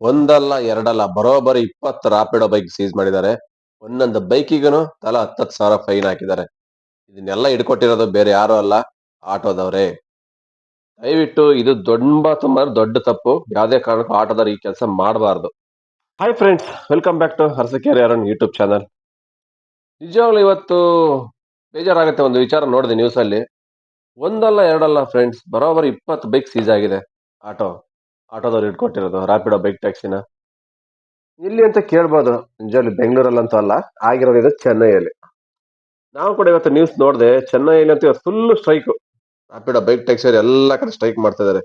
ಒಂದಲ್ಲ ಎರಡಲ್ಲ ಬರೋಬ್ಬರಿ ಇಪ್ಪತ್ತು ರಾಪಿಡೋ ಬೈಕ್ ಸೀಸ್ ಮಾಡಿದ್ದಾರೆ. ಒಂದೊಂದು ಬೈಕಿಗೂ ತಲಾ ಹತ್ತತ್ತು ಸಾವಿರ ಫೈನ್ ಹಾಕಿದ್ದಾರೆ. ಇದನ್ನೆಲ್ಲ ಇಟ್ಕೊಟ್ಟಿರೋದು ಬೇರೆ ಯಾರು ಅಲ್ಲ, ಆಟೋದವರೇ. ದಯವಿಟ್ಟು ಇದು ದೊಡ್ಡ ತುಂಬ ದೊಡ್ಡ ತಪ್ಪು. ಯಾವುದೇ ಕಾರಣಕ್ಕೂ ಆಟೋದವ್ರು ಈ ಕೆಲಸ ಮಾಡಬಾರ್ದು. Hi friends welcome back to ಹರ್ಸಕೇರಿ ಅರನ್ ಯೂಟ್ಯೂಬ್ ಚಾನಲ್ ನಿಜವಾಗ್ಲೂ ಇವತ್ತು ಬೇಜಾರಾಗುತ್ತೆ ಒಂದು ವಿಚಾರ ನೋಡಿದೆ ನ್ಯೂಸ್ ಅಲ್ಲಿ. ಒಂದಲ್ಲ ಎರಡಲ್ಲ ಫ್ರೆಂಡ್ಸ್ ಬರೋಬ್ಬರಿ ಇಪ್ಪತ್ತು ಬೈಕ್ ಸೀಸ್ ಆಗಿದೆ ಆಟೋ. ಆಟೋದವ್ರು ಇಟ್ಕೊಟ್ಟಿರೋದು ರಾಪಿಡೋ ಬೈಕ್ ಟ್ಯಾಕ್ಸಿನ ಇಲ್ಲಿ ಅಂತ ಕೇಳ್ಬೋದು ನಿಜವಾಗ್ಲೂ ಬೆಂಗಳೂರಲ್ಲಂತೂ ಅಲ್ಲ ಆಗಿರೋದು ಇದು ಚೆನ್ನೈಯಲ್ಲಿ. ನಾವು ಕೂಡ ಇವತ್ತು ನ್ಯೂಸ್ ನೋಡಿದೆ ಚೆನ್ನೈಯಲ್ಲಿ ಅಂತ ಇವತ್ತು full strike Rapido bike taxi ಎಲ್ಲ ಕಡೆ ಸ್ಟ್ರೈಕ್ ಮಾಡ್ತಾ ಇದ್ದಾರೆ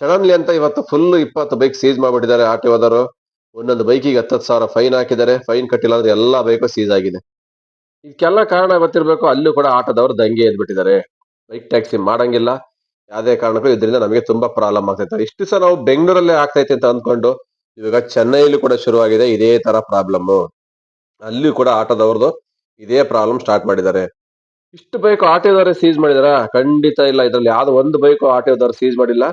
ಸಡನ್ಲಿ ಅಂತ ಇವತ್ತು ಫುಲ್ ಇಪ್ಪತ್ತು ಬೈಕ್ ಸೀಸ್ ಮಾಡಿಬಿಟ್ಟಿದ್ದಾರೆ ಆಟೋ ಹೋದವರು. ಒಂದೊಂದು ಬೈಕಿಗೆ ಹತ್ತತ್ತು ಸಾವಿರ ಫೈನ್ ಹಾಕಿದ್ದಾರೆ ಫೈನ್ ಕಟ್ಟಿಲ್ಲ ಅಂದ್ರೆ ಎಲ್ಲ ಬೈಕು ಸೀಸ್ ಆಗಿದೆ. ಇದಕ್ಕೆಲ್ಲ ಕಾರಣ ಗೊತ್ತಿರಬೇಕು ಅಲ್ಲೂ ಕೂಡ ಆಟೋದವರು ದಂಗೆ ಎದ್ಬಿಟ್ಟಿದ್ದಾರೆ. ಬೈಕ್ ಟ್ಯಾಕ್ಸಿ ಮಾಡಂಗಿಲ್ಲ. ಯಾವುದೇ ಕಾರಣಕ್ಕೂ ಇದರಿಂದ ನಮಗೆ ತುಂಬಾ ಪ್ರಾಬ್ಲಮ್ ಆಗ್ತೈತೆ ಇಷ್ಟು ಸಹ ನಾವು ಬೆಂಗಳೂರಲ್ಲೇ ಆಗ್ತೈತೆ ಅಂತ ಅಂದ್ಕೊಂಡು ಇವಾಗ ಚೆನ್ನೈಲಿ ಕೂಡ ಶುರುವಾಗಿದೆ ಇದೇ ತರ ಪ್ರಾಬ್ಲಮ್. ಅಲ್ಲಿ ಕೂಡ ಆಟೋದವ್ರದ್ದು ಇದೇ ಪ್ರಾಬ್ಲಮ್ ಸ್ಟಾರ್ಟ್ ಮಾಡಿದ್ದಾರೆ. ಇಷ್ಟು ಬೈಕ್ ಆಟೋದವರೇ ಸೀಸ್ ಮಾಡಿದಾರ? ಖಂಡಿತ ಇಲ್ಲ. ಇದ್ರಲ್ಲಿ ಯಾವ್ದು ಒಂದು ಬೈಕ್ ಆಟೋದವ್ರು ಸೀಸ್ ಮಾಡಿಲ್ಲ.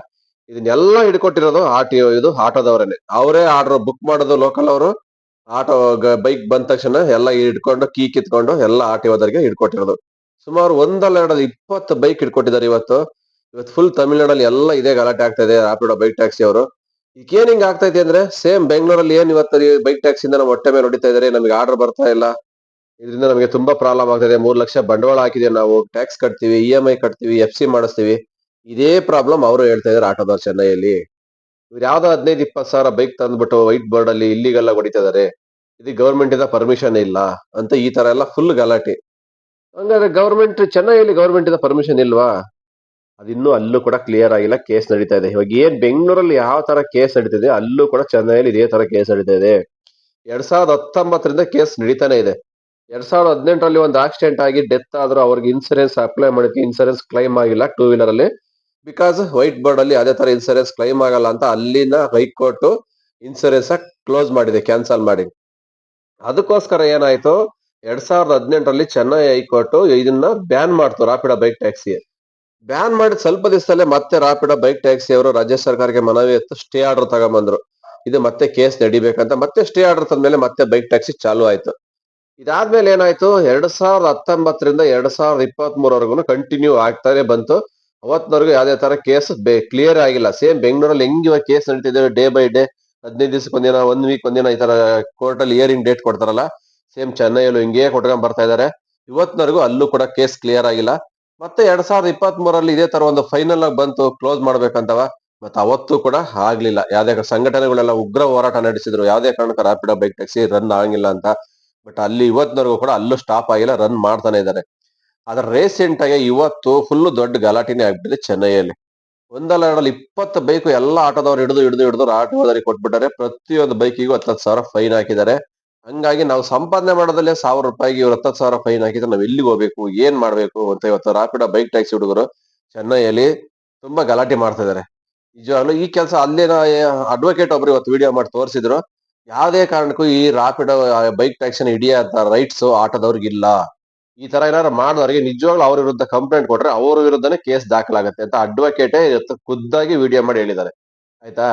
ಇದನ್ನೆಲ್ಲ ಹಿಡ್ಕೊಟ್ಟಿರೋದು ಆಟೋ ಇದು ಆಟೋದವರೇನೆ. ಅವರೇ ಆರ್ಡರ್ ಬುಕ್ ಮಾಡೋದು ಲೋಕಲ್ ಅವರು. ಆಟೋ ಬೈಕ್ ಬಂದ ತಕ್ಷಣ ಎಲ್ಲ ಹಿಡ್ಕೊಂಡು ಕೀ ಕಿತ್ಕೊಂಡು ಎಲ್ಲ ಆಟೋದವರಿಗೆ ಹಿಡ್ಕೊಟ್ಟಿರೋದು. ಸುಮಾರು ಒಂದಲ್ಲ ಎರಡಲ್ಲ ಇಪ್ಪತ್ತು ಬೈಕ್ ಹಿಡ್ಕೊಟ್ಟಿದ್ದಾರೆ ಇವತ್ತು. ಇವತ್ತು ಫುಲ್ ತಮಿಳ್ನಾಡಲ್ಲಿ ಎಲ್ಲ ಇದೇ ಗಲಾಟೆ ಆಗ್ತಾ ಇದೆ ರಾಪಿಡೋ ಬೈಕ್ ಟ್ಯಾಕ್ಸಿ ಅವರು. ಈಗ ಏನ್ ಹಿಂಗ್ ಆಗ್ತೈತೆ ಅಂದ್ರೆ ಸೇಮ್ ಬೆಂಗಳೂರಲ್ಲಿ ಏನ್ ಇವತ್ತು ಬೈಕ್ ಟ್ಯಾಕ್ಸಿಂದ ನಾವು ಹೊಟ್ಟೆ ಮೇಲೆ ಹೊಡಿತಾ ಇದಾರೆ, ನಮಗೆ ಆರ್ಡರ್ ಬರ್ತಾ ಇಲ್ಲ. ಇದರಿಂದ ನಮಗೆ ತುಂಬಾ ಪ್ರಾಬ್ಲಮ್ ಆಗ್ತಿದೆ ಮೂರು ಲಕ್ಷ ಬಂಡವಾಳ ಹಾಕಿದೆ ನಾವು ಟ್ಯಾಕ್ಸ್ ಕಟ್ತೀವಿ ಇ ಎಂ ಐ ಕಟ್ತೀವಿ ಎಫ್ ಸಿ ಮಾಡಿಸ್ತೀವಿ. ಇದೇ ಪ್ರಾಬ್ಲಮ್ ಅವರು ಹೇಳ್ತಾ ಇದಾರೆ ಆಟೋದವ್ರು ಚೆನ್ನೈಯಲ್ಲಿ. ಇವ್ರು ಯಾವ್ದೋ ಹದಿನೈದು ಇಪ್ಪತ್ತು ಸಾವಿರ ಬೈಕ್ ತಂದ್ಬಿಟ್ಟು ವೈಟ್ ಬೋರ್ಡ್ ಅಲ್ಲಿ ಇಲ್ಲಿಗೆಲ್ಲ ಹೊಡಿತಾ ಇದಾರೆ. ಇದು ಗವರ್ಮೆಂಟ್ ಇಂದ ಪರ್ಮಿಷನ್ ಇಲ್ಲ ಅಂತ ಈ ತರ ಎಲ್ಲ ಫುಲ್ ಗಲಾಟೆ. ಹಂಗಾದ್ರೆ ಗೌರ್ಮೆಂಟ್ ಚೆನ್ನೈಯಲ್ಲಿ ಗವರ್ಮೆಂಟ್ ಇಂದ ಪರ್ಮಿಷನ್ ಇಲ್ವಾ? ಅದಿನ್ನೂ ಅಲ್ಲೂ ಕೂಡ ಕ್ಲಿಯರ್ ಆಗಿಲ್ಲ ಕೇಸ್ ನಡೀತಾ ಇದೆ. ಇವಾಗ ಏನ್ ಬೆಂಗಳೂರಲ್ಲಿ ಯಾವ ತರ ಕೇಸ್ ನಡೀತಿದೆ ಅಲ್ಲೂ ಕೂಡ ಚೆನ್ನೈಯಲ್ಲಿ ಇದೇ ತರ ಕೇಸ್ ನಡೀತಾ ಇದೆ. ಎರಡ್ ಸಾವಿರದ ಹತ್ತೊಂಬತ್ತರಿಂದ ಕೇಸ್ ನಡೀತಾನೆ ಇದೆ. ಎರಡ್ ಸಾವಿರದ ಹದಿನೆಂಟರಲ್ಲಿ ಒಂದು ಆಕ್ಸಿಡೆಂಟ್ ಆಗಿ ಡೆತ್ ಆದ್ರೂ ಅವ್ರಿಗೆ ಇನ್ಸೂರೆನ್ಸ್ ಅಪ್ಲೈ ಮಾಡಿದ್ವಿ ಇನ್ಸೂರೆನ್ಸ್ ಕ್ಲೈಮ್ ಆಗಿಲ್ಲ ಟೂ ವೀಲರ್ ಅಲ್ಲಿ. ಬಿಕಾಸ್ ವೈಟ್ ಬೋರ್ಡ್ ಅಲ್ಲಿ ಅದೇ ತರ ಇನ್ಸೂರೆನ್ಸ್ ಕ್ಲೈಮ್ ಆಗಲ್ಲ ಅಂತ ಅಲ್ಲಿನ ಹೈಕೋರ್ಟ್ ಇನ್ಸೂರೆನ್ಸ್ ಕ್ಲೋಸ್ ಮಾಡಿದೆ ಕ್ಯಾನ್ಸಲ್ ಮಾಡಿ. ಅದಕ್ಕೋಸ್ಕರ ಏನಾಯ್ತು? ಎರಡ್ ಸಾವಿರದ ಹದಿನೆಂಟರಲ್ಲಿ ಚೆನ್ನೈ ಹೈಕೋರ್ಟ್ ಇದನ್ನ ಬ್ಯಾನ್ ಮಾಡ್ತು ರಾಪಿಡ ಬೈಕ್ ಟ್ಯಾಕ್ಸಿ ಬ್ಯಾನ್ ಮಾಡಿದ ಸ್ವಲ್ಪ ದಿವಸದಲ್ಲೇ ಮತ್ತೆ ರಾಪಿಡೋ ಬೈಕ್ ಟ್ಯಾಕ್ಸಿ ಅವರು ರಾಜ್ಯ ಸರ್ಕಾರಕ್ಕೆ ಮನವಿ ಎತ್ತು ಸ್ಟೇ ಆರ್ಡರ್ ತಗೊಂಬಂದ್ರು. ಇದು ಮತ್ತೆ ಕೇಸ್ ನಡಿಬೇಕಂತ ಮತ್ತೆ ಸ್ಟೇ ಆರ್ಡರ್ ತಂದ್ಮೇಲೆ ಮತ್ತೆ ಬೈಕ್ ಟ್ಯಾಕ್ಸಿ ಚಾಲು ಆಯ್ತು. ಇದಾದ್ಮೇಲೆ ಏನಾಯ್ತು? ಎರಡ್ ಸಾವಿರದ ಹತ್ತೊಂಬತ್ತರಿಂದ ಎರಡ್ ಸಾವಿರದ ಇಪ್ಪತ್ತ್ ಮೂರವರೆಗೂ ಕಂಟಿನ್ಯೂ ಆಗ್ತಾನೆ ಬಂತು. ಅವತ್ತಿನವರೆಗೂ ಯಾವ್ದೇ ತರ ಕೇಸ್ ಕ್ಲಿಯರ್ ಆಗಿಲ್ಲ. ಸೇಮ್ ಬೆಂಗಳೂರಲ್ಲಿ ಹೆಂಗ್ ಇವಾಗ ಕೇಸ್ ನಡೀತಿದ್ದೇವೆ ಡೇ ಬೈ ಡೇ ಹದಿನೈದು ದಿವಸಕ್ಕೆ ಒಂದಿನ, ಒಂದ್ ವೀಕ್ ಒಂದಿನ ಈ ತರ ಕೋರ್ಟ್ ಅಲ್ಲಿ ಇಯರಿಂಗ್ ಡೇಟ್ ಕೊಡ್ತಾರಲ್ಲ? ಸೇಮ್ ಚೆನ್ನೈಯಲ್ಲೂ ಹಿಂಗೇ ಕೊಟ್ಕೊಂಡ್ ಬರ್ತಾ ಇದಾರೆ ಇವತ್ತಿನವರೆಗೂ ಅಲ್ಲೂ ಕೂಡ ಕೇಸ್ ಕ್ಲಿಯರ್ ಆಗಿಲ್ಲ. ಮತ್ತೆ ಎರಡ್ ಸಾವಿರದ ಇಪ್ಪತ್ತ್ ಮೂರಲ್ಲಿ ಇದೇ ತರ ಒಂದು ಫೈನಲ್ ಆಗಿ ಬಂತು ಕ್ಲೋಸ್ ಮಾಡ್ಬೇಕಂತವ. ಮತ್ತೆ ಅವತ್ತು ಕೂಡ ಆಗ್ಲಿಲ್ಲ. ಯಾವ್ದೇ ಸಂಘಟನೆಗಳೆಲ್ಲ ಉಗ್ರ ಹೋರಾಟ ನಡೆಸಿದ್ರು. ಯಾವ್ದೇ ಕಾರಣಕ್ಕೆ ರಾಪಿಡ್ ಬೈಕ್ ಟ್ಯಾಕ್ಸಿ ರನ್ ಆಗಂಗಿಲ್ಲ ಅಂತ. ಬಟ್ ಅಲ್ಲಿ ಇವತ್ತಿನವರೆಗೂ ಕೂಡ ಅಲ್ಲೂ ಸ್ಟಾಪ್ ಆಗಿಲ್ಲ ರನ್ ಮಾಡ್ತಾನೆ ಇದ್ದಾರೆ ಆದ್ರೆ ರೀಸೆಂಟ್ ಆಗಿ ಇವತ್ತು ಫುಲ್ ದೊಡ್ಡ ಗಲಾಟಿನೇ ಆಗ್ಬಿಟ್ಟಿದೆ ಚೆನ್ನೈಯಲ್ಲಿ. ಒಂದಲ್ಲ ಎರಡಲ್ಲಿ ಇಪ್ಪತ್ತು ಬೈಕ್ ಎಲ್ಲ ಆಟೋದವ್ರು ಹಿಡಿದು ಹಿಡಿದು ಹಿಡಿದು ಆಟೋದವರಿಗೆ ಕೊಟ್ಬಿಟ್ಟಾರೆ. ಪ್ರತಿಯೊಂದು ಬೈಕಿಗೂ ಹತ್ತತ್ತು ಸಾವಿರ ಫೈನ್ ಹಾಕಿದ್ದಾರೆ. ಹಂಗಾಗಿ ನಾವು ಸಂಪಾದನೆ ಮಾಡೋದಲ್ಲೇ ಸಾವಿರ ರೂಪಾಯಿಗೆ ಇವ್ರು ಹತ್ತತ್ತು ಸಾವಿರ ಫೈನ್ ಹಾಕಿದ್ರೆ ನಾವು ಎಲ್ಲಿಗೆ ಹೋಗ್ಬೇಕು, ಏನ್ ಮಾಡ್ಬೇಕು ಅಂತ ಇವತ್ತು ರಾಪಿಡ ಬೈಕ್ ಟ್ಯಾಕ್ಸಿ ಹುಡುಗರು ಚೆನ್ನೈಯಲ್ಲಿ ತುಂಬಾ ಗಲಾಟೆ ಮಾಡ್ತಾ ಇದಾರೆ. ನಿಜವಾಗ್ಲೂ ಈ ಕೆಲಸ ಅಲ್ಲಿನ ಅಡ್ವೊಕೇಟ್ ಒಬ್ರು ಇವತ್ತು ವಿಡಿಯೋ ಮಾಡಿ ತೋರಿಸಿದ್ರು. ಯಾವುದೇ ಕಾರಣಕ್ಕೂ ಈ ರಾಪಿಡ್ ಬೈಕ್ ಟ್ಯಾಕ್ಸಿನ ಹಿಡಿಯಾದ ರೈಟ್ಸ್ ಆಟೋದವ್ರಿಗೆ ಇಲ್ಲ. ಈ ತರ ಏನಾದ್ರು ಮಾಡೋರಿಗೆ ನಿಜವಾಗ್ಲೂ ಅವ್ರ ವಿರುದ್ಧ ಕಂಪ್ಲೇಂಟ್ ಕೊಟ್ರೆ ಅವ್ರ ವಿರುದ್ಧನೇ ಕೇಸ್ ದಾಖಲಾಗುತ್ತೆ ಅಂತ ಅಡ್ವೊಕೇಟೇ ಖುದ್ದಾಗಿ ವಿಡಿಯೋ ಮಾಡಿ ಹೇಳಿದ್ದಾರೆ. ಆಯ್ತಾ?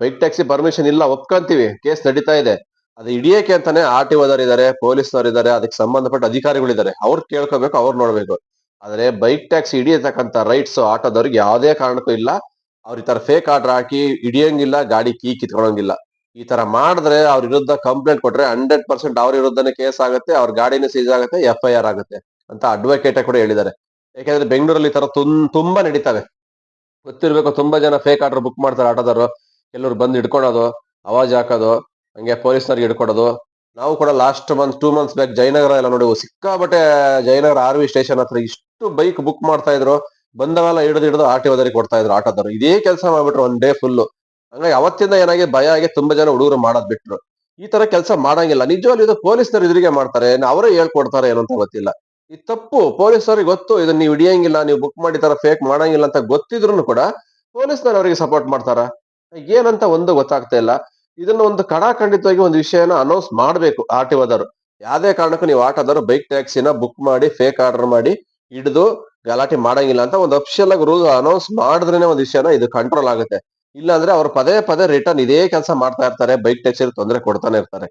ಬೈಕ್ ಟ್ಯಾಕ್ಸಿ ಪರ್ಮಿಷನ್ ಇಲ್ಲ, ಒಪ್ಕೊಂತೀವಿ. ಕೇಸ್ ನಡೀತಾ ಇದೆ. ಅದು ಹಿಡಿಯಕ್ಕೆ ಅಂತಾನೆ ಆರ್ ಟಿ ಇದಾರೆ, ಪೊಲೀಸ್ನವ್ರು ಇದಾರೆ, ಅದಕ್ಕೆ ಸಂಬಂಧಪಟ್ಟ ಅಧಿಕಾರಿಗಳಿದ್ದಾರೆ ಅವ್ರು ಕೇಳ್ಕೋಬೇಕು, ಅವ್ರು ನೋಡ್ಬೇಕು. ಆದ್ರೆ ಬೈಕ್ ಟ್ಯಾಕ್ಸ್ ಹಿಡಿಯತಕ್ಕಂತ ರೈಟ್ಸ್ ಆಟೋದವ್ರಿಗೆ ಯಾವುದೇ ಕಾರಣಕ್ಕೂ ಇಲ್ಲ. ಅವ್ರ ಈ ತರ ಫೇಕ್ ಆರ್ಡರ್ ಹಾಕಿ ಹಿಡಿಯಂಗಿಲ್ಲ, ಗಾಡಿ ಕೀ ಕಿತ್ಕೊಳಂಗಿಲ್ಲ. ಈ ತರ ಮಾಡಿದ್ರೆ ಅವ್ರ ವಿರುದ್ಧ ಕಂಪ್ಲೇಂಟ್ ಕೊಟ್ರೆ ಹಂಡ್ರೆಡ್ ಪರ್ಸೆಂಟ್ ಅವ್ರ ವಿರುದ್ಧನೇ ಕೇಸ್ ಆಗುತ್ತೆ, ಅವ್ರ ಗಾಡಿನೂ ಸೀಸ್ ಆಗುತ್ತೆ ಎಫ್ ಐ ಆರ್ ಆಗುತ್ತೆ ಅಂತ ಅಡ್ವೊಕೇಟ್ ಕೂಡ ಹೇಳಿದ್ದಾರೆ. ಯಾಕೆಂದ್ರೆ ಬೆಂಗಳೂರಲ್ಲಿ ಈ ತರ ತುಂಬಾ ನಡೀತವೆ. ಗೊತ್ತಿರ್ಬೇಕು, ತುಂಬಾ ಜನ ಫೇಕ್ ಆರ್ಡರ್ ಬುಕ್ ಮಾಡ್ತಾರೆ ಆಟೋದವರು. ಕೆಲವ್ರು ಬಂದು ಹಿಡ್ಕೊಳೋದು, ಅವಾಜ್ ಹಾಕೋದು ಹಂಗೆ ಪೊಲೀಸ್ನವ್ರಿಗೆ ಹಿಡ್ಕೊಡೋದು. ನಾವು ಕೂಡ last month two months back Jayanagar ಎಲ್ಲ ನೋಡಿ ಸಿಕ್ಕಾಬಟ್ಟೆ ಜಯನಗರ ಆರ್ ವಿ ಸ್ಟೇಷನ್ ಹತ್ರ ಇಷ್ಟು ಬೈಕ್ ಬುಕ್ ಮಾಡ್ತಾ ಇದ್ರು. ಬಂದವೆಲ್ಲ ಹಿಡಿದು ಹಿಡಿದು ಆರ್ ಟಿ ಕೊಡ್ತಾ ಇದ್ರು ಆಟೋದವ್ರು. ಇದೇ ಕೆಲಸ ಮಾಡ್ಬಿಟ್ರು ಒನ್ ಡೇ ಫುಲ್ ಹಂಗಾಗಿ ಅವತ್ತಿಂದ ಏನಾಗಿ ಭಯ ಆಗಿ ತುಂಬಾ ಜನ ಹುಡುಗರು ಮಾಡೋದ್ ಬಿಟ್ರು. ಈ ತರ ಕೆಲಸ ಮಾಡಂಗಿಲ್ಲ. ನಿಜವಾಗ್ಲೂ ಇದು ಪೊಲೀಸ್ನವ್ರು ಇದ್ರಿಗೆ ಮಾಡ್ತಾರೆ ಅವರೇ ಹೇಳ್ಕೊಡ್ತಾರೆ ಏನು ಅಂತ ಗೊತ್ತಿಲ್ಲ. ಈ ತಪ್ಪು ಪೊಲೀಸರಿಗೆ ಗೊತ್ತು ಇದನ್ನ ನೀವು ಹಿಡಿಯಂಗಿಲ್ಲ, ನೀವು ಬುಕ್ ಮಾಡಿ ತರ ಫೇಕ್ ಮಾಡಂಗಿಲ್ಲ ಅಂತ ಗೊತ್ತಿದ್ರು ಕೂಡ ಪೊಲೀಸ್ನವ್ರು ಅವರಿಗೆ ಸಪೋರ್ಟ್ ಮಾಡ್ತಾರ? ಏನಂತ ಒಂದು ಗೊತ್ತಾಗ್ತಾ ಇಲ್ಲ. ಇದನ್ನ ಒಂದು ಕಡಾಖಂಡಿತವಾಗಿ ಒಂದು ವಿಷಯನ ಅನೌನ್ಸ್ ಮಾಡಬೇಕು ಆರ್ ಟಿ ಓದವರು ಯಾವ್ದೇ ಕಾರಣಕ್ಕೂ ನೀವು ಆಟೋದವರು ಬೈಕ್ ಟ್ಯಾಕ್ಸಿನ ಬುಕ್ ಮಾಡಿ ಫೇಕ್ ಆರ್ಡರ್ ಮಾಡಿ ಹಿಡಿದು ಗಲಾಟೆ ಮಾಡಂಗಿಲ್ಲ ಅಂತ ಒಂದು ಅಫಿಷಿಯಲ್ ಆಗಿ ರೂಲ್ ಅನೌನ್ಸ್ ಮಾಡಿದ್ರೇನೆ ಒಂದು ವಿಷಯನ ಇದು ಕಂಟ್ರೋಲ್ ಆಗುತ್ತೆ. ಇಲ್ಲಾಂದ್ರೆ ಅವ್ರು ಪದೇ ಪದೇ ರಿಟರ್ನ್ ಇದೇ ಕೆಲಸ ಮಾಡ್ತಾ ಇರ್ತಾರೆ ಬೈಕ್ ಟ್ಯಾಕ್ಸಿ ತೊಂದರೆ ಕೊಡ್ತಾನೆ ಇರ್ತಾರೆ.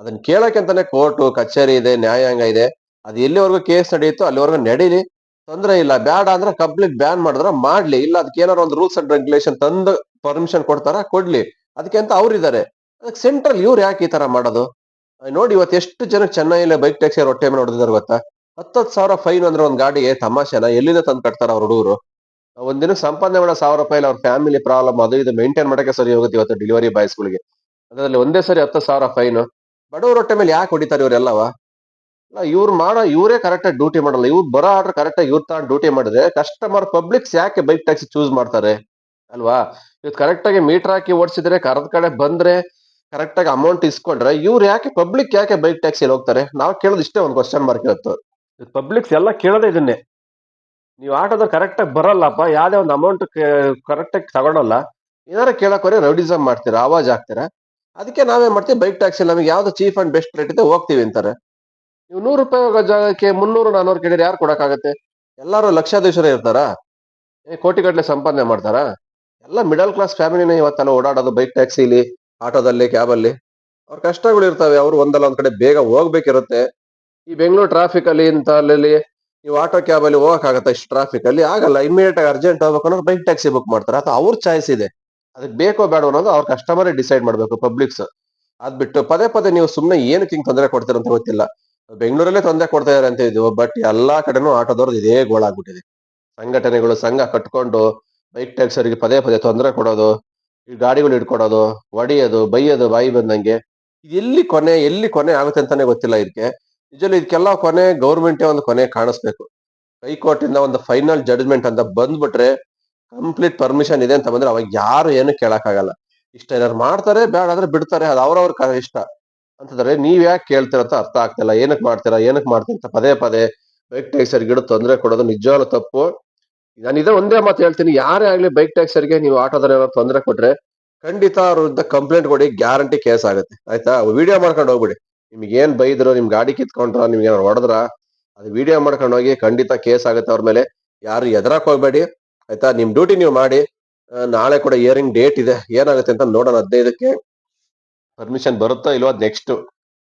ಅದನ್ನ ಕೇಳಕ್ಕೆಂತಾನೆ ಕೋರ್ಟು, ಕಚೇರಿ ಇದೆ, ನ್ಯಾಯಾಂಗ ಇದೆ, ಅದು ಎಲ್ಲಿವರೆಗೂ ಕೇಸ್ ನಡೆಯುತ್ತೋ ಅಲ್ಲಿವರೆಗೂ ನಡೀಲಿ. ತೊಂದರೆ ಇಲ್ಲ, ಬ್ಯಾಡ ಅಂದ್ರೆ ಕಂಪ್ಲೀಟ್ ಬ್ಯಾನ್ ಮಾಡಿದ್ರೆ ಮಾಡ್ಲಿ. ಇಲ್ಲ, ಅದಕ್ಕೆ ಏನಾದ್ರು ಒಂದು ರೂಲ್ಸ್ ಅಂಡ್ ರೆಗ್ಯುಲೇಷನ್ ತಂದು ಪರ್ಮಿಷನ್ ಕೊಡ್ತಾರ? ಕೊಡ್ಲಿ. ಅದಕ್ಕೆ ಅಂತ ಅವ್ರಿದ್ದಾರೆ. ಅದಕ್ಕೆ ಸೆಂಟ್ರಲ್ ಇವ್ರು ಯಾಕೆ ಈ ತರ ಮಾಡೋದು? ನೋಡಿ ಇವತ್ತು ಎಷ್ಟು ಜನ ಚೆನ್ನಾಗಿಲ್ಲ ಬೈಕ್ ಟ್ಯಾಕ್ಸಿ ಹೊಟ್ಟೆ ಮೇಲೆ ಹೊಡೆದಿದ್ದಾರೆ ಗೊತ್ತಾ? ಹತ್ತತ್ತು ಸಾವಿರ ಫೈನ್ ಅಂದ್ರೆ ಒಂದ್ ಗಾಡಿಗೆ ತಮಾಷೆನ? ಎಲ್ಲಿಂದ ತಂದು ಕಟ್ತಾರೆ ಅವ್ರ ಹುಡುಗರು? ಒಂದಿನ ಸಂಪಾದನೆ ಮಾಡೋ ಸಾವಿರ ರೂಪಾಯಿ ಅವ್ರ ಫ್ಯಾಮಿಲಿ ಪ್ರಾಬ್ಲಮ್ ಅದು ಇದು ಮೇಂಟೈನ್ ಮಾಡಕ್ಕೆ ಸರಿ ಹೋಗುತ್ತೆ ಇವತ್ತು ಡೆಲಿವರಿ ಬಾಯ್ಸ್ಗಳಿಗೆ ಅದರಲ್ಲಿ ಒಂದೇ ಸರಿ ಹತ್ತು ಸಾವಿರ ಫೈನ್ ಬಡವ್ರ ಹೊಟ್ಟೆ ಮೇಲೆ ಯಾಕೆ ಹೊಡಿತಾರೆ ಇವರೆಲ್ಲವ ಇವ್ರು ಮಾಡೋ, ಇವರೇ ಕರೆಕ್ಟಾಗಿ ಡ್ಯೂಟಿ ಮಾಡಲ್ಲ. ಇವ್ರು ಬರೋ ಆರ್ಡರ್ ಕರೆಕ್ಟಾಗಿ ಇವ್ರು ತಗೊಂಡು ಡ್ಯೂಟಿ ಮಾಡಿದ್ರೆ ಕಸ್ಟಮರ್ ಪಬ್ಲಿಕ್ಸ್ ಯಾಕೆ ಬೈಕ್ ಟ್ಯಾಕ್ಸಿ ಚೂಸ್ ಮಾಡ್ತಾರೆ? ಅಲ್ವಾ? ಇವತ್ತು ಕರೆಕ್ಟಾಗಿ ಮೀಟರ್ ಹಾಕಿ ಓಡಿಸಿದ್ರೆ ಕರದ ಕಡೆ ಬಂದ್ರೆ ಕರೆಕ್ಟಾಗಿ ಅಮೌಂಟ್ ಇಸ್ಕೊಂಡ್ರೆ ಇವ್ರು ಯಾಕೆ ಪಬ್ಲಿಕ್ ಯಾಕೆ ಬೈಕ್ ಟ್ಯಾಕ್ಸಿಯಲ್ಲಿ ಹೋಗ್ತಾರೆ? ನಾವು ಕೇಳೋದು ಇಷ್ಟೇ ಒಂದು ಕ್ವಶನ್ ಮಾರ್ಕ್ ಇವತ್ತು. ಪಬ್ಲಿಕ್ಸ್ ಎಲ್ಲ ಕೇಳೋದೇ ಇದನ್ನೇ. ನೀವು ಆಟೋದ ಕರೆಕ್ಟಾಗಿ ಬರಲ್ಲಪ್ಪ ಯಾವುದೇ ಒಂದು ಅಮೌಂಟ್ ಕರೆಕ್ಟಾಗಿ ತಗೊಳಲ್ಲ ಏನಾರ ಕೇಳಕ್ ಹೋದ್ರೆ ರೌಡಿಸಮ್ ಮಾಡ್ತೀರಾ ಆವಾಜ್ ಹಾಕ್ತೀರಾ? ಅದಕ್ಕೆ ನಾವೇ ಮಾಡ್ತೀವಿ ಬೈಕ್ ಟ್ಯಾಕ್ಸಿ ನಮಗೆ ಯಾವ್ದು ಚೀಪ್ ಅಂಡ್ ಬೆಸ್ಟ್ ರೇಟ್ ಇದೆ ಹೋಗ್ತೀವಿ ಅಂತಾರೆ. ನೀವು ನೂರು ರೂಪಾಯಿ ಹೋಗೋ ಜಾಗಕ್ಕೆ ಮುನ್ನೂರು ನಾನೂರು ಕೇಳಿದ್ರೆ ಯಾರು ಕೊಡಕ್ಕಾಗತ್ತೆ? ಎಲ್ಲರೂ ಲಕ್ಷಾಧೀಶರೇ ಇರ್ತಾರಾ? ಏ ಕೋಟಿಗಟ್ಟಲೆ ಸಂಪಾದನೆ ಮಾಡ್ತಾರಾ? ಎಲ್ಲ ಮಿಡಲ್ ಕ್ಲಾಸ್ ಫ್ಯಾಮಿಲಿನೇ ಇವತ್ತಲ್ಲ ಓಡಾಡೋದು ಬೈಕ್ ಟ್ಯಾಕ್ಸಿಲಿ ಆಟೋದಲ್ಲಿ ಕ್ಯಾಬಲ್ಲಿ ಅವ್ರ ಕಷ್ಟಗಳು ಇರ್ತವೆ, ಅವ್ರು ಒಂದಲ್ಲ ಒಂದ್ ಕಡೆ ಬೇಗ ಹೋಗ್ಬೇಕಿರುತ್ತೆ. ಈ ಬೆಂಗಳೂರು ಟ್ರಾಫಿಕ್ ಅಲ್ಲಿ ಇಂತ ಅಲ್ಲಿ ನೀವು ಆಟೋ ಕ್ಯಾಬ್ ಅಲ್ಲಿ ಹೋಗಕ್ಕಾಗತ್ತಾ ಇಷ್ಟು ಟ್ರಾಫಿಕ್ ಅಲ್ಲಿ? ಆಗಲ್ಲ ಇಮಿಡಿಯೇಟ್ ಆಗಿ ಅರ್ಜೆಂಟ್ ಹೋಗ್ಬೇಕು ಬೈಕ್ ಟ್ಯಾಕ್ಸಿ ಬುಕ್ ಮಾಡ್ತಾರೆ. ಅಥವಾ ಅವ್ರ ಚಾಯ್ಸ್ ಇದೆ. ಅದಕ್ಕೆ ಬೇಕೋ ಬೇಡ ಅನ್ನೋದು ಅವ್ರ ಕಸ್ಟಮರೇ ಡಿಸೈಡ್ ಮಾಡ್ಬೇಕು ಪಬ್ಲಿಕ್ಸ್ ಅದ್ ಬಿಟ್ಟು ಪದೇ ಪದೇ ನೀವು ಸುಮ್ಮನೆ ಏನಕ್ಕೆ ಹಿಂಗ್ ತೊಂದರೆ ಕೊಡ್ತೀರಂತ ಗೊತ್ತಿಲ್ಲ. ಬೆಂಗಳೂರಲ್ಲೇ ತೊಂದರೆ ಕೊಡ್ತಾ ಇದಾರೆ ಅಂತ ಇದ್ದೀವಿ ಬಟ್ ಎಲ್ಲಾ ಕಡೆನೂ ಆಟೋದವ್ರದ್ದು ಇದೇ ಗೋಳಾಗ್ಬಿಟ್ಟಿದೆ. ಸಂಘಟನೆಗಳು, ಸಂಘ ಕಟ್ಕೊಂಡು ಬೈಕ್ ಟ್ಯಾಕ್ಸರಿಗೆ ಪದೇ ಪದೇ ತೊಂದರೆ ಕೊಡೋದು, ಈ ಗಾಡಿಗಳು ಹಿಡ್ಕೊಡೋದು, ಒಡೆಯೋದು, ಬೈಯೋದು, ಬಾಯಿ ಬಂದಂಗೆ ಎಲ್ಲಿ ಕೊನೆ ಎಲ್ಲಿ ಕೊನೆ ಆಗುತ್ತೆ ಅಂತಾನೆ ಗೊತ್ತಿಲ್ಲ ಇದಕ್ಕೆ. ನಿಜಲ್ಲಿ ಇದಕ್ಕೆಲ್ಲ ಕೊನೆ ಗೌರ್ಮೆಂಟೇ ಒಂದು ಕೊನೆ ಕಾಣಿಸ್ಬೇಕು. ಹೈಕೋರ್ಟ್ ಇಂದ ಒಂದು ಫೈನಲ್ ಜಡ್ಜ್ಮೆಂಟ್ ಅಂತ ಬಂದ್ಬಿಟ್ರೆ ಕಂಪ್ಲೀಟ್ ಪರ್ಮಿಷನ್ ಇದೆ ಅಂತ ಬಂದ್ರೆ ಅವಾಗ ಯಾರು ಏನು ಕೇಳಕ್ಕಾಗಲ್ಲ. ಇಷ್ಟ ಏನಾರು ಮಾಡ್ತಾರೆ, ಬೇಡ ಆದ್ರೆ ಬಿಡ್ತಾರೆ, ಅದು ಅವ್ರವ್ರ ಇಷ್ಟ. ಅಂತಂದ್ರೆ ನೀವ್ ಯಾಕೆ ಕೇಳ್ತೀರ ಅಂತ ಅರ್ಥ ಆಗ್ತಿಲ್ಲ. ಏನಕ್ಕೆ ಮಾಡ್ತೀರಾ ಏನಕ್ಕೆ ಮಾಡ್ತೀರ ಅಂತ ಪದೇ ಪದೇ ಬೈಕ್ ಟ್ಯಾಕ್ಸರ್ ಗಿಡ ತೊಂದರೆ ಕೊಡೋದು ನಿಜವಾಗ್ಲೂ ತಪ್ಪು. ನಾನು ಇದೇ ಒಂದೇ ಮಾತು ಹೇಳ್ತೀನಿ, ಯಾರೇ ಆಗಲಿ ಬೈಕ್ ಟ್ಯಾಕ್ಸರ್ಗೆ ನೀವು ಆಟೋದಲ್ಲಿ ಏನಾದ್ರು ತೊಂದರೆ ಕೊಟ್ರೆ ಖಂಡಿತ ಅವ್ರ ವಿರುದ್ಧ ಕಂಪ್ಲೇಂಟ್ ಕೊಡಿ ಗ್ಯಾರಂಟಿ ಕೇಸ್ ಆಗುತ್ತೆ. ಆಯ್ತಾ? ವಿಡಿಯೋ ಮಾಡ್ಕೊಂಡು ಹೋಗ್ಬಿಡಿ. ನಿಮ್ಗೆ ಏನ್ ಬೈದ್ರು ನಿಮ್ ಗಾಡಿ ಕಿತ್ಕೊಂಡ್ರ, ನಿಮ್ಗೆ ಏನಾರು ಹೊಡೆದ್ರ, ಅದು ವಿಡಿಯೋ ಮಾಡ್ಕೊಂಡು ಹೋಗಿ ಖಂಡಿತ ಕೇಸ್ ಆಗುತ್ತೆ ಅವ್ರ ಮೇಲೆ. ಯಾರು ಎದುರಕ್ ಹೋಗ್ಬೇಡಿ, ಆಯ್ತಾ? ನಿಮ್ ಡ್ಯೂಟಿ ನೀವು ಮಾಡಿ ನಾಳೆ ಕೂಡ ಇಯರಿಂಗ್ ಡೇಟ್ ಇದೆ. ಏನಾಗುತ್ತೆ ಅಂತ ನೋಡೋಣ. ಹದಿನೈದಕ್ಕೆ ಪರ್ಮಿಷನ್ ಬರುತ್ತೋ ಇಲ್ವಾ ನೆಕ್ಸ್ಟ್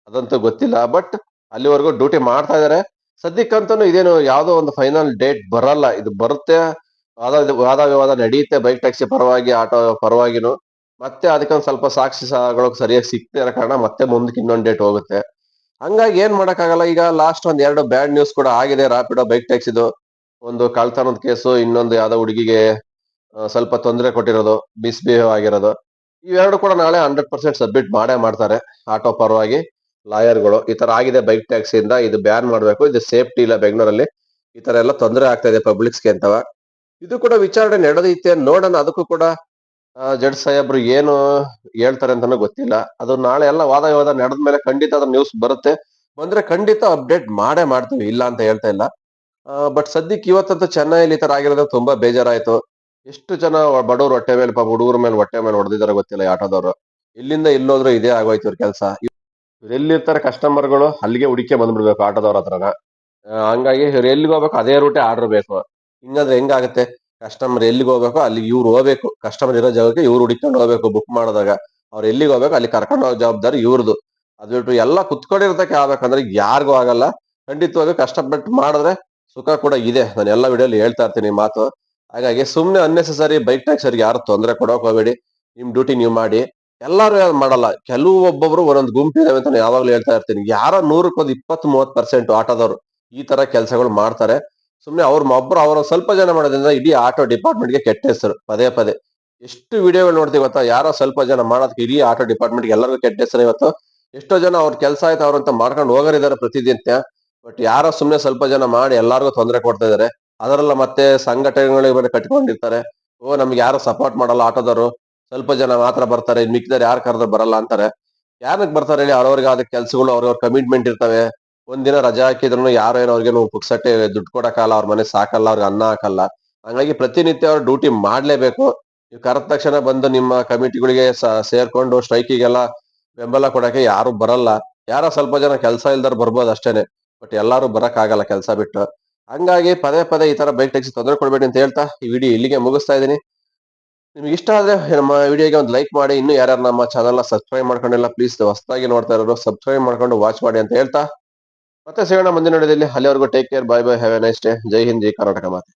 ಅದಂತೂ ಗೊತ್ತಿಲ್ಲ ಬಟ್ ಅಲ್ಲಿವರೆಗೂ ಡ್ಯೂಟಿ ಮಾಡ್ತಾ ಇದಾರೆ. ಸದ್ಯಕ್ಕಂತೂ ಇದೇನು ಯಾವುದೋ ಒಂದು ಫೈನಲ್ ಡೇಟ್ ಬರಲ್ಲ. ಇದು ಬರುತ್ತೆ. ವಾದ ವಾದ ವಿವಾದ ನಡೆಯುತ್ತೆ. ಬೈಕ್ ಟ್ಯಾಕ್ಸಿ ಪರವಾಗಿ, ಆಟೋ ಪರವಾಗಿನೂ. ಮತ್ತೆ ಅದಕ್ಕೊಂದು ಸ್ವಲ್ಪ ಸಾಕ್ಷಿ ಸಾಗಳು ಸರಿಯಾಗಿ ಸಿಗ್ತಾ ಕಾರಣ ಮತ್ತೆ ಮುಂದಕ್ಕೆ ಇನ್ನೊಂದು ಡೇಟ್ ಹೋಗುತ್ತೆ. ಹಂಗಾಗಿ ಏನ್ ಮಾಡೋಕ್ಕಾಗಲ್ಲ. ಈಗ ಲಾಸ್ಟ್ ಒಂದ್ ಎರಡು ಬ್ಯಾಡ್ ನ್ಯೂಸ್ ಕೂಡ ಆಗಿದೆ. ರಾಪಿಡೋ ಬೈಕ್ ಟ್ಯಾಕ್ಸಿದು ಒಂದು ಕಳ್ತನದ ಕೇಸು, ಇನ್ನೊಂದು ಯಾವ್ದೋ ಹುಡುಗಿಗೆ ಸ್ವಲ್ಪ ತೊಂದರೆ ಕೊಟ್ಟಿರೋದು ಮಿಸ್ಬಿಹೇವ್ ಆಗಿರೋದು. ಇವೆರಡು ಕೂಡ ನಾಳೆ ಹಂಡ್ರೆಡ್ ಪರ್ಸೆಂಟ್ ಸಬ್ಮಿಟ್ ಮಾಡೇ ಮಾಡ್ತಾರೆ. ಆಟೋ ಪರವಾಗಿ. ಲಾಯರ್ಗಳು, ಈ ತರ ಆಗಿದೆ ಬೈಕ್ ಟ್ಯಾಕ್ಸಿಯಿಂದ ಇದು ಬ್ಯಾನ್ ಮಾಡಬೇಕು, ಇದು ಸೇಫ್ಟಿ ಇಲ್ಲ ಬೆಂಗಳೂರಲ್ಲಿ. ಈ ತರ ಎಲ್ಲ ತೊಂದರೆ ಆಗ್ತಾ ಇದೆ ಪಬ್ಲಿಕ್ಸ್ಗೆ ಅಂತವ. ಇದು ಕೂಡ ವಿಚಾರಣೆ ನಡೆದೈತೆ, ನೋಡೋಣ, ಅದಕ್ಕೂ ಕೂಡ ಜಡ್ ಸಾಹೇಬ್ರು ಏನು ಹೇಳ್ತಾರೆ ಅಂತಾನು ಗೊತ್ತಿಲ್ಲ. ಅದು ನಾಳೆ ಎಲ್ಲ ವಾದ ವಿವಾದ ನಡೆದ ಮೇಲೆ ಖಂಡಿತ ಅದ್ರ ನ್ಯೂಸ್ ಬರುತ್ತೆ. ಬಂದ್ರೆ ಖಂಡಿತ ಅಪ್ಡೇಟ್ ಮಾಡೇ ಮಾಡ್ತೀವಿ, ಇಲ್ಲ ಅಂತ ಹೇಳ್ತಾ ಇಲ್ಲ. ಬಟ್ ಸದ್ಯಕ್ಕೆ ಇವತ್ತಂತೂ ಚೆನ್ನೈಲಿ ಈ ತರ ಆಗಿರೋದು ತುಂಬಾ ಬೇಜಾರಾಯ್ತು. ಎಷ್ಟು ಜನ ಬಡವರು ಹೊಟ್ಟೆ ಮೇಲೆ, ಪಾಪ ಹುಡುಗರ ಮೇಲೆ ಹೊಟ್ಟೆ ಮೇಲೆ ಹೊಡೆದಿದ್ದಾರೆ ಗೊತ್ತಿಲ್ಲ ಆಟೋದವರು. ಇಲ್ಲಿಂದ ಇಲ್ಲೋದ್ರೆ ಇದೇ ಆಗೋಯ್ತು ಇವ್ರ ಕೆಲಸ. ಇವ್ರು ಎಲ್ಲಿರ್ತಾರೆ ಕಸ್ಟಮರ್ಗಳು ಅಲ್ಲಿಗೆ ಹುಡುಕಿ ಬಂದ್ಬಿಡ್ಬೇಕು ಆಟೋದವ್ರ ಹತ್ರನ. ಹಂಗಾಗಿ ಇವ್ರು ಎಲ್ಲಿಗೆ ಹೋಗ್ಬೇಕು ಅದೇ ರೂಟೇ ಆರ್ಡರ್ ಬೇಕು. ಹಿಂಗಂದ್ರೆ ಹೆಂಗಾಗುತ್ತೆ? ಕಸ್ಟಮರ್ ಎಲ್ಲಿಗೆ ಹೋಗ್ಬೇಕು ಅಲ್ಲಿಗೆ ಇವ್ರು ಹೋಗ್ಬೇಕು. ಕಸ್ಟಮರ್ ಇರೋ ಜಾಗಕ್ಕೆ ಇವ್ರು ಹುಡುಕೊಂಡು ಹೋಗ್ಬೇಕು ಬುಕ್ ಮಾಡಿದಾಗ. ಅವ್ರು ಎಲ್ಲಿಗೆ ಹೋಗ್ಬೇಕು ಅಲ್ಲಿ ಕರ್ಕೊಂಡು ಹೋಗೋ ಜವಾಬ್ದಾರಿ ಇವ್ರದ್ದು ಅದು ಬಿಟ್ಟು ಎಲ್ಲ ಕುತ್ಕೊಂಡಿರ್ತಕ್ಕೆ ಆಗ್ಬೇಕಂದ್ರೆ ಯಾರಿಗೂ ಆಗಲ್ಲ. ಖಂಡಿತವಾಗ ಕಷ್ಟಪಟ್ಟು ಮಾಡಿದ್ರೆ ಸುಖ ಕೂಡ ಇದೆ. ನಾನು ಎಲ್ಲ ವಿಡಿಯೋಲಿ ಹೇಳ್ತಾ ಇರ್ತೀನಿ ಮಾತು. ಹಾಗಾಗಿ ಸುಮ್ಮನೆ ಅನ್ನೆಸೆಸರಿ ಬೈಕ್ ಟ್ಯಾಕ್ಸರ್ಗೆ ಯಾರು ತೊಂದರೆ ಕೊಡೋಕೆ ಹೋಗ್ಬೇಡಿ. ನಿಮ್ಮ ಡ್ಯೂಟಿ ನೀವು ಮಾಡಿ. ಎಲ್ಲಾರು ಮಾಡಲ್ಲ. ಕೆಲವು ಒಬ್ಬೊಬ್ರು ಒಂದೊಂದು ಗುಂಪಿದಾವೆ ಅಂತ ಯಾವಾಗ್ಲೂ ಹೇಳ್ತಾ ಇರ್ತೀನಿ. ಯಾರೋ ನೂರಕ್ಕೆ ಒಂದು ಇಪ್ಪತ್ತು ಮೂವತ್ ಪರ್ಸೆಂಟ್ ಆಟೋದವ್ರು ಈ ತರ ಕೆಲಸಗಳು ಮಾಡ್ತಾರೆ. ಸುಮ್ನೆ ಅವ್ರ ಒಬ್ರು ಅವ್ರ ಸ್ವಲ್ಪ ಜನ ಮಾಡೋದ್ರಿಂದ ಇಡೀ ಆಟೋ ಡಿಪಾರ್ಟ್ಮೆಂಟ್ಗೆ ಕೆಟ್ಟ ಹೆಸರು, ಪದೇ ಪದೇ. ಎಷ್ಟು ವಿಡಿಯೋಗಳು ನೋಡ್ತೀವಿ ಗೊತ್ತಾ? ಯಾರೋ ಸ್ವಲ್ಪ ಜನ ಮಾಡೋದಕ್ಕೆ ಇಡೀ ಆಟೋ ಡಿಪಾರ್ಟ್ಮೆಂಟ್ ಎಲ್ಲರಿಗೂ ಕೆಟ್ಟ ಹೆಸರು ಇವತ್ತು. ಎಷ್ಟೋ ಜನ ಅವ್ರ ಕೆಲಸ ಆಯ್ತು ಅವ್ರಂತ ಮಾಡ್ಕೊಂಡು ಹೋಗೋರಿದ್ದಾರೆ ಪ್ರತಿದಿನ ಬಟ್ ಯಾರೋ ಸುಮ್ನೆ ಸ್ವಲ್ಪ ಜನ ಮಾಡಿ ಎಲ್ಲಾರ್ಗು ತೊಂದರೆ ಕೊಡ್ತಾ ಇದಾರೆ. ಅದರಲ್ಲ ಮತ್ತೆ ಸಂಘಟನೆಗಳಿಗೆ ಬೇರೆ ಕಟ್ಕೊಂಡಿರ್ತಾರೆ. ಓ, ನಮ್ಗೆ ಯಾರು ಸಪೋರ್ಟ್ ಮಾಡಲ್ಲ ಆಟೋದವರು. ಸ್ವಲ್ಪ ಜನ ಮಾತ್ರ ಬರ್ತಾರೆ, ಇನ್ ಮಿಕ್ಕಿದ್ರೆ ಯಾರು ಕರೆದ್ರೆ ಬರಲ್ಲ ಅಂತಾರೆ. ಯಾರಕ್ಕೆ ಬರ್ತಾರೆ ಹೇಳಿ, ಅವ್ರವ್ರಿಗೆ ಆದ ಕೆಲಸಗಳು, ಅವ್ರವ್ರ ಕಮಿಟ್ಮೆಂಟ್ ಇರ್ತವೆ. ಒಂದಿನ ರಜಾ ಹಾಕಿದ್ರು ಯಾರೋ ಏನೋ ಅವ್ರಿಗೆ ಪುಕ್ಸಟ್ಟೆ, ದುಡ್ಡು ಕೊಡಕ್ಕಲ್ಲ ಅವ್ರ ಮನೆ ಸಾಕಲ್ಲ, ಅವ್ರಿಗೆ ಅನ್ನ ಹಾಕಲ್ಲ. ಹಂಗಾಗಿ ಪ್ರತಿನಿತ್ಯ ಅವ್ರು ಡ್ಯೂಟಿ ಮಾಡ್ಲೇಬೇಕು. ನೀವು ಕರೆದ ತಕ್ಷಣ ಬಂದು ನಿಮ್ಮ ಕಮಿಟಿಗಳಿಗೆ ಸೇರ್ಕೊಂಡು ಸ್ಟ್ರೈಕಿಗೆಲ್ಲ ಬೆಂಬಲ ಕೊಡಕ್ಕೆ ಯಾರು ಬರಲ್ಲ. ಯಾರೋ ಸ್ವಲ್ಪ ಜನ ಕೆಲಸ ಇಲ್ದಾರ ಬರ್ಬೋದು ಅಷ್ಟೇನೆ. ಬಟ್ ಎಲ್ಲಾರು ಬರಕ್ ಆಗಲ್ಲ ಕೆಲಸ ಬಿಟ್ಟು. ಹಂಗಾಗಿ ಪದೇ ಪದೇ ಈ ತರ ಬೈಕ್ ಟ್ಯಾಕ್ಸಿ ತೊಂದರೆ ಕೊಡ್ಬೇಡಿ ಅಂತ ಹೇಳ್ತಾ ಈ ವಿಡಿಯೋ ಇಲ್ಲಿಗೆ ಮುಗಿಸ್ತಾ ಇದೀನಿ ನಿಮ್ಗೆ ಇಷ್ಟ ಆದ್ರೆ ನಮ್ಮ ವಿಡಿಯೋಗೆ ಒಂದು ಲೈಕ್ ಮಾಡಿ. ಇನ್ನು ಯಾರ್ಯಾರು ನಮ್ಮ ಚಾನಲ್ನ ಸಬ್ಸ್ಕ್ರೈಬ್ ಮಾಡ್ಕೊಂಡಿಲ್ಲ ಪ್ಲೀಸ್ ಹೊಸದಾಗಿ ನೋಡ್ತಾ ಇರೋರು ಸಬ್ಸ್ಕ್ರೈಬ್ ಮಾಡ್ಕೊಂಡು ವಾಚ್ ಮಾಡಿ ಅಂತ ಹೇಳ್ತಾ. ಮತ್ತೆ ಸಿಗೋಣ ಮುಂದಿನ ವಿಡಿಯೋದಲ್ಲಿ. ಅಲ್ಲಿವರೆಗೂ take care bye bye have a nice day ಜೈ ಹಿಂದ್, ಜೈ ಕರ್ನಾಟಕ ಮಾತೆ.